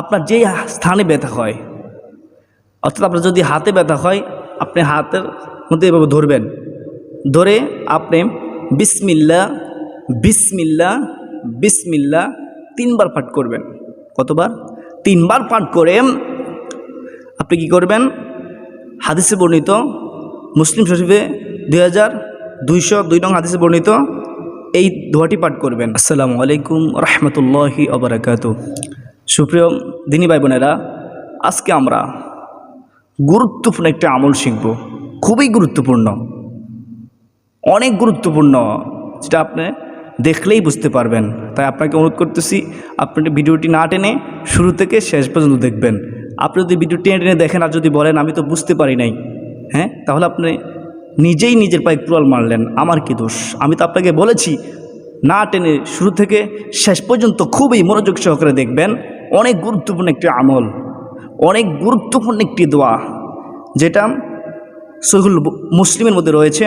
আপনার যেই স্থানে ব্যথা হয়, অর্থাৎ আপনার যদি হাতে ব্যথা হয়, আপনি হাতের মধ্যে এভাবে ধরবেন। ধরে আপনি বিসমিল্লা বিসমিল্লা বিসমিল্লা তিনবার পাঠ করবেন। কতবার? তিনবার পাঠ করে আপনি কি করবেন? হাদিসে বর্ণিত, মুসলিম শরীফে দুই হাজার দুইশো দুই নং হাদিসে বর্ণিত, এই দোয়াটি পাঠ করবেন। আসসালামু আলাইকুম রহমতুল্লাহি আবরাকাত সুপ্রিয় দিনী ভাই বোনেরা, আজকে আমরা গুরুত্বপূর্ণ একটা আমল শিখব। খুবই গুরুত্বপূর্ণ। অনেক গুরুত্বপূর্ণ, যেটা আপনি দেখলেই বুঝতে পারবেন। তাই আপনাকে অনুরোধ করতেছি, আপনি ভিডিওটি না টেনে শুরু থেকে শেষ পর্যন্ত দেখবেন। আপনি যদি ভিডিও টেনে টেনে দেখেন আর যদি বলেন, আমি তো বুঝতে পারি নাই হ্যাঁ তাহলে আপনি নিজেই নিজের পায়ে কুড়াল মারলেন, আমার কি দোষ? আমি তো আপনাকে বলেছি, না টেনে শুরু থেকে শেষ পর্যন্ত খুবই মনোযোগ সহকারে দেখবেন। অনেক গুরুত্বপূর্ণ একটি আমল, অনেক গুরুত্বপূর্ণ একটি দোয়া, যেটা সহিহুল মুসলিমের মধ্যে রয়েছে,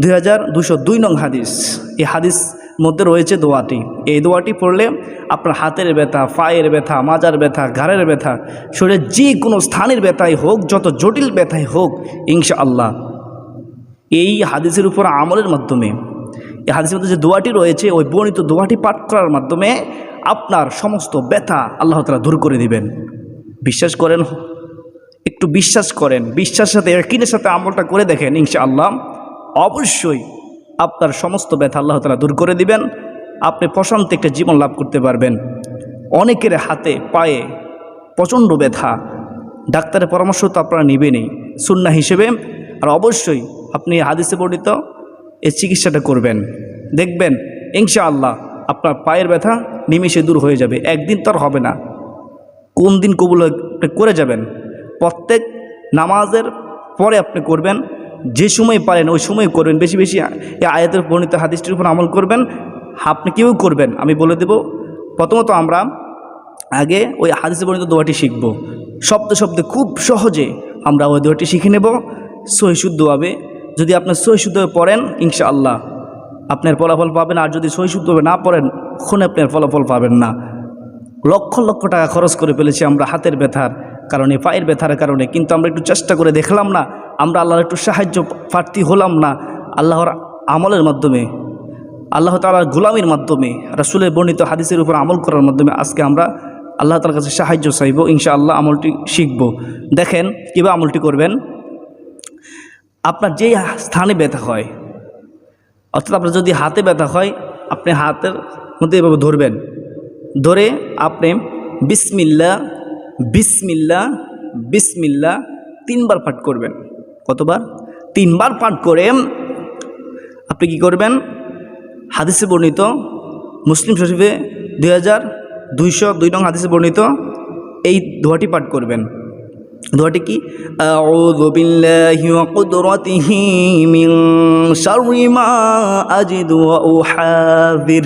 দুই হাজার দুশো দুই নং হাদিস। এই হাদিস মধ্যে রয়েছে দোয়াটি। এই দোয়াটি পড়লে আপনার হাতের ব্যথা, পায়ের ব্যথা, মাজার ব্যথা, ঘাড়ের ব্যথা, শরীরের যে কোনো স্থানের ব্যথাই হোক, যত জটিল ব্যথাই হোক ইনশা আল্লাহ এই হাদিসের উপর আমলের মাধ্যমে এই হাদিসের মধ্যে যে দোয়াটি রয়েছে, ওই বর্ণিত দোয়াটি পাঠ করার মাধ্যমে আপনার সমস্ত ব্যথা আল্লাহ তালা দূর করে দিবেন। বিশ্বাস করেন, একটু বিশ্বাস করেন, বিশ্বাসের সাথে একিনের সাথে আমলটা করে দেখেন ইনশা আল্লাহ অবশ্যই আপনার সমস্ত ব্যথা আল্লাহ তালা দূর করে দিবেন, আপনি প্রশান্তি একটা জীবন লাভ করতে পারবেন। অনেকের হাতে, পায়ে প্রচণ্ড ব্যথা, ডাক্তারের পরামর্শ তো আপনারা নেবেনই সুন্না হিসেবে। আর অবশ্যই আপনি হাদিসে বর্ণিত এই চিকিৎসাটা করবেন। দেখবেন ইনশা আল্লাহ আপনার পায়ের ব্যথা নিমিষে দূর হয়ে যাবে, একদিন তো আর হবে না। কোন দিন কবুল করে যাবেন। প্রত্যেক নামাজের পরে আপনি করবেন, যে সময় পারেন ওই সময় করবেন। বেশি বেশি এই আয়াতের বর্ণিত হাদিসটির উপর আমল করবেন, আপনি কেউ করবেন। আমি বলে দেব, প্রথমত আমরা আগে ওই হাদিসে বর্ণিত দোয়াটি শিখব। শব্দ শব্দে খুব সহজে আমরা ওই দোয়াটি শিখে নেব। সহিশুদ্ধভাবে যদি আপনি সহিশুদ্ধভাবে পড়েন ইনশা আল্লাহ আপনার ফলাফল পাবেন। আর যদি সহিশুদ্ধভাবে না পড়েন কখনো আপনার ফলাফল পাবেন না। লক্ষ লক্ষ টাকা খরচ করে ফেলেছি আমরা হাতের ব্যথার কারণে, পায়ের ব্যথার কারণে। কিন্তু আমরা একটু চেষ্টা করে দেখলাম না, আমরা আল্লাহর একটু সাহায্য প্রার্থী হলাম না। আল্লাহর আমলের মাধ্যমে, আল্লাহ তালার গোলামির মাধ্যমে, রাসুলের বর্ণিত হাদিসের উপর আমল করার মাধ্যমে আজকে আমরা আল্লাহ তালার কাছে সাহায্য চাইব, ইনশাআল্লাহ আমলটি শিখব। দেখেন কীভাবে আমলটি করবেন। আপনার যেই স্থানে ব্যথা হয়, অর্থাৎ আপনার যদি হাতে ব্যথা হয়, আপনি হাতের মধ্যে এভাবে ধরবেন। ধরে আপনি বিসমিল্লা বিসমিল্লা বিসমিল্লা তিনবার পাঠ করবেন। কতবার? তিনবার পাঠ করে আপনি কি করবেন? হাদিসে বর্ণিত, মুসলিম শরীফে দুই হাজার দুইশো দুই নং হাদিসে বর্ণিত, এই দোয়াটি পাঠ করবেন। দোয়াটি কি? আউযু বিল্লাহি ওয়া কুদরাতিহি মিন শাররি মা আজিদু ওয়া উহাযির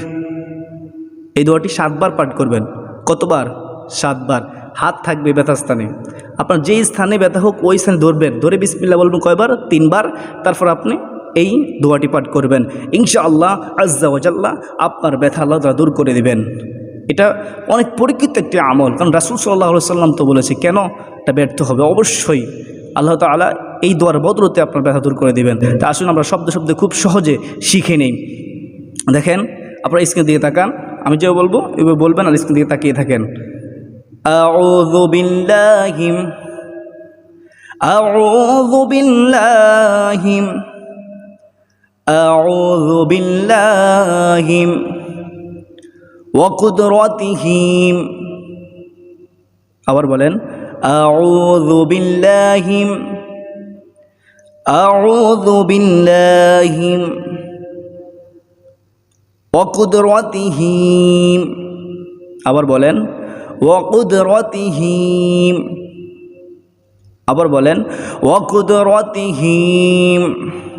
এই দোয়াটি সাতবার পাঠ করবেন। কতবার? সাতবার। হাত থাকবে ব্যথা স্থানে। আপনার যেই স্থানে ব্যথা হোক, ওই স্থানে ধরবেন। ধরে বিসমিল্লা বলবেন কয়বার? তিনবার। তারপর আপনি এই দোয়াটি পাঠ করবেন। ইনশাআল্লাহ আজ্জা ওয়াজাল্লাহ আপনার ব্যথা আল্লাহ দূর করে দিবেন। এটা অনেক পরীক্ষিত একটি আমল কারণ রাসুল সাল্লাহ সাল্লাম তো বলেছে কেন এটা ব্যর্থ হবে অবশ্যই আল্লাহ তালা এই দোয়ার বদলতে আপনার ব্যথা দূর করে দিবেন তা আসুন আমরা শব্দ শব্দে খুব সহজে শিখে নেই দেখেন আপনারা স্ক্রিন দিকে তাকান আমি যেও বলবো এভাবে বলবেন আর স্ক্রিন দিকে তাকিয়ে থাকেন أعوذ بالله أعوذ بالله أعوذ بالله وقدرته আবার বলেন أعوذ بالله أعوذ بالله وقدرته আবার বলেন ওয়াকুদরতিহিম আবার বলেন ওয়াকুদরতিহিম এবার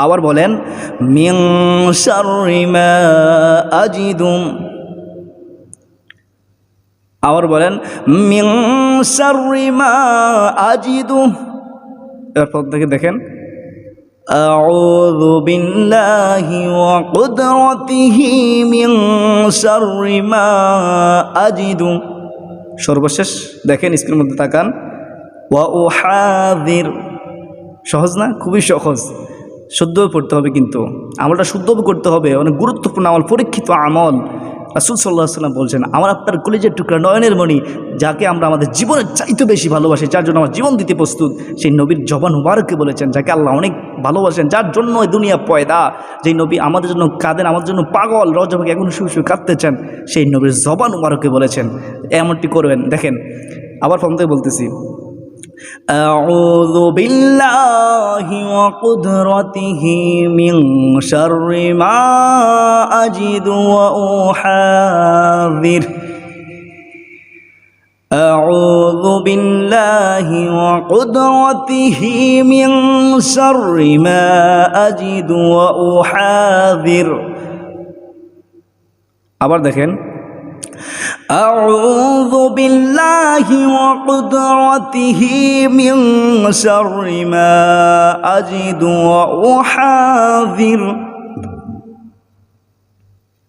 আবার বলেন মিং শাররি মা আজিদু আবার বলেন মিং শাররি মা আজিদু এরপর থেকে দেখেন أعوذ بالله وقدرته من شر ما أجد সর্বশেষ দেখেন স্ক্রিনের মধ্যে তাকান ওয়া ও হাদির সহজ না খুবই সহজ শুদ্ধভাবে পড়তে হবে কিন্তু আমলটা শুদ্ধভাবে করতে হবে অনেক গুরুত্বপূর্ণ আমল পরীক্ষিত আমল রাসুল সাল্লাহ সাল্লাম বলছেন আমার আপনার কলেজের টুকরা নয়নের মণি যাকে আমরা আমাদের জীবনের চাইতে বেশি ভালোবাসি যার জন্য আমার জীবন দিতে প্রস্তুত সেই নবীর জবান মুবারককে বলেছেন যাকে আল্লাহ অনেক ভালোবাসেন যার জন্য এই দুনিয়া পয়দা যেই নবী আমাদের জন্য কাঁদেন আমাদের জন্য পাগল রজবাকে এখন শুয়ে শুয়ে কাঁদতেছেন সেই নবীর জবান মুবারককে বলেছেন এমনটি করবেন দেখেন আবার ফোন থেকে বলতেছি أعوذ بالله وقدرته من شر ما أجد وأحاذر أعوذ بالله وقدرته من شر ما أجد وأحاذر আবার দেখেন أعوذ بالله وقدرته من شر ما أجد وأحاذر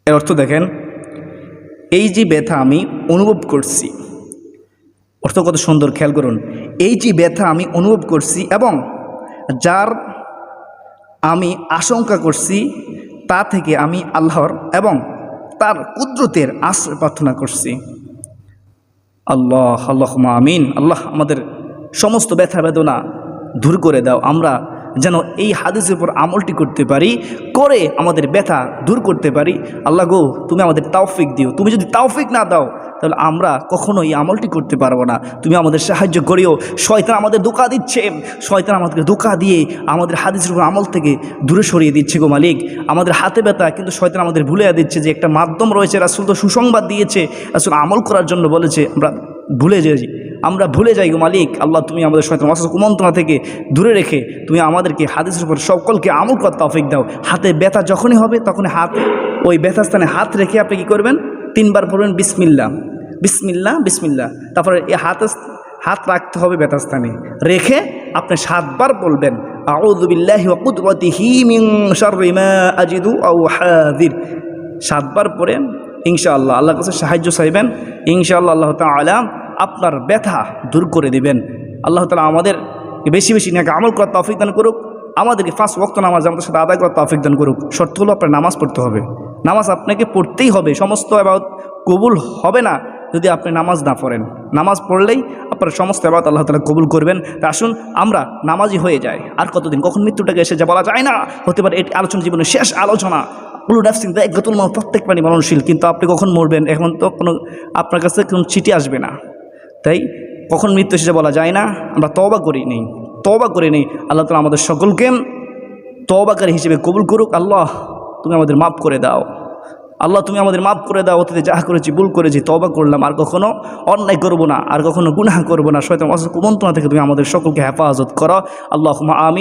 এর অর্থ দেখেন এই যে ব্যথা আমি অনুভব করছি অর্থ কত সুন্দর খেয়াল করুন এই যে ব্যথা আমি অনুভব করছি এবং যার আমি আশঙ্কা করছি তা থেকে আমি আল্লাহর এবং তার কুদরতের আশ্রয় প্রার্থনা করছি। আল্লাহ আল্লাহ আমিন। আল্লাহ আমাদের সমস্ত ব্যথা বেদনা দূর করে দাও। আমরা যেন এই হাদিসের উপর আমলটি করতে পারি, করে আমাদের ব্যথা দূর করতে পারি। আল্লাহ গো, তুমি আমাদের তাওফিক দিও। তুমি যদি তাওফিক না দাও তাহলে আমরা কখনো এই আমলটি করতে পারব না। তুমি আমাদের সাহায্য করিও। শয়তান আমাদের ধোকা দিচ্ছে। শয়তান আমাদেরকে ধোকা দিয়ে আমাদের হাদিসের উপর আমল থেকে দূরে সরিয়ে দিচ্ছে গো মালিক। আমাদের হাতে ব্যথা, কিন্তু শয়তান আমাদের ভুলে দিচ্ছে যে একটা মাধ্যম রয়েছে। রাসুল তো সুসংবাদ দিয়েছে। রাসুল আমল করার জন্য বলেছে, আমরা ভুলে যাই, আমরা ভুলে যাই গো মালিক। আল্লাহ, তুমি আমাদের শয়তান অসুস্থ কুমন্ত্রণা থেকে দূরে রেখে, তুমি আমাদেরকে হাদিসের উপর সকলকে আমল করার তফিক দাও। হাতে ব্যথা যখনই হবে, তখনই হাত, ওই ব্যথা স্থানে হাত রেখে আপনি কী করবেন? তিনবার পড়বেন বিসমিল্লা। বিসমিল্লা বিসমিল্লা। তারপরে এই হাত হাত রাখতে হবে ব্যথাস্থানে। রেখে আপনি সাতবার বলবেন সাতবার পরে ইনশাআল্লাহ আল্লাহর কাছে সাহায্য চাইবেন। ইনশাআল্লাহ আল্লাহ তাআলা আপনার ব্যথা দূর করে দিবেন। আল্লাহ তালা আমাদের বেশি বেশি নাকি আমল করার তৌফিক দান করুক। আমাদেরকে ফার্স্ট ওয়াক্ত নামাজ আমাদের সাথে আদায় করার তৌফিক দান করুক। শর্ত হলো আপনার নামাজ পড়তে হবে। নামাজ আপনাকে পড়তেই হবে, সমস্ত এবার কবুল হবে না যদি আপনি নামাজ না পড়েন। নামাজ পড়লেই আপনার সমস্ত এবার আল্লাহ তালা কবুল করবেন। তা আসুন আমরা নামাজি হয়ে যাই। আর কতদিন, কখন মৃত্যুটাকে এসে যা বলা যায় না। হতে পারে এটি আলোচনা জীবনের শেষ আলোচনা। উলু নাফসিং একগতুল মা প্রত্যেক প্রাণী মরণশীল। কিন্তু আপনি কখন মরবেন? এখন তো কোনো, আপনার কাছে কোনো চিঠি আসবে না। তাই কখন মৃত্যু এসে বলা যায় না। আমরা তবা করি নেই তবা করে নেই আল্লাহ তালা আমাদের সকলকে তবাকারী হিসেবে কবুল করুক। আল্লাহ তুমি আমাদের মাফ করে দাও। আল্লাহ, তুমি আমাদের মাফ করে দাও। অতীতে যাহা করেছি, ভুল করেছি তবা করলাম। আর কখনো অন্যায় করব না, আর কখনো গুনাহ করব না। শয়তান অসুখ কুমন্ত্রণা থেকে তুমি আমাদের সকলকে হেফাজত করো। আল্লাহ আমি